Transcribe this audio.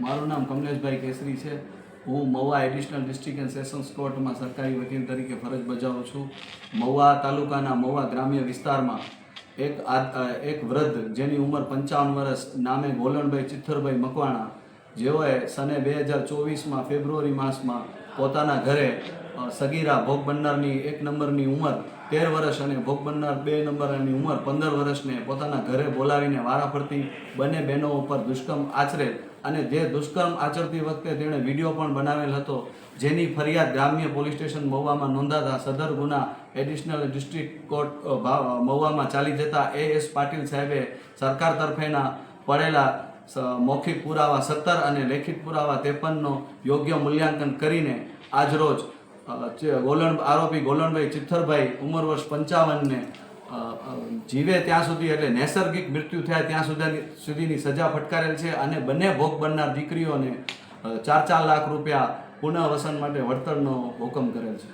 મારું નામ કમલેશભાઈ કેસરી છે. હું Mahuva additional district and sessions કોર્ટમાં સરકારી વકીલ તરીકે ફરજ બજાવું છું. મહુવા તાલુકાના મહુવા ગ્રામ્ય વિસ્તારમાં એક એક વૃદ્ધ જેની ઉંમર પંચાવન વર્ષ, નામે ગોલણભાઈ ચિથ્થરભાઈ મકવાણા જેઓએ સને બે હજાર ચોવીસમાં ફેબ્રુઆરી માસમાં પોતાના ઘરે સગીરા ભોગ બનનારની એક નંબરની ઉંમર તેર વર્ષ અને ભોગ બનનાર બે નંબરની ઉંમર પંદર વર્ષને પોતાના ઘરે બોલાવીને વારાફરતી બંને બહેનો ઉપર દુષ્કર્મ આચરે અને જે દુષ્કર્મ આચરતી વખતે તેણે વીડિયો પણ બનાવેલ હતો, જેની ફરિયાદ ગ્રામ્ય પોલીસ સ્ટેશન મહુવામાં નોંધાતા સદર ગુના એડિશનલ ડિસ્ટ્રિક્ટ કોર્ટ મહુવામાં ચાલી જતા એ એસ પાટીલ સાહેબે સરકાર તરફેના પડેલા મૌખિક પુરાવા સત્તર અને લેખિત પુરાવા ત્રેપનનો યોગ્ય મૂલ્યાંકન કરીને આજરોજ ગોલણ, આરોપી ગોલણભાઈ ચિત્થરભાઈ ઉંમર વર્ષ પંચાવનને જીવે ત્યાં સુધી એટલે નૈસર્ગિક મૃત્યુ થયા ત્યાં સુધી, સુધીની સજા ફટકારેલ છે અને બંને ભોગ બનનાર દીકરીઓને ચાર ચાર લાખ રૂપિયા પુનઃવસન માટે વળતરનો હુકમ કરેલ છે.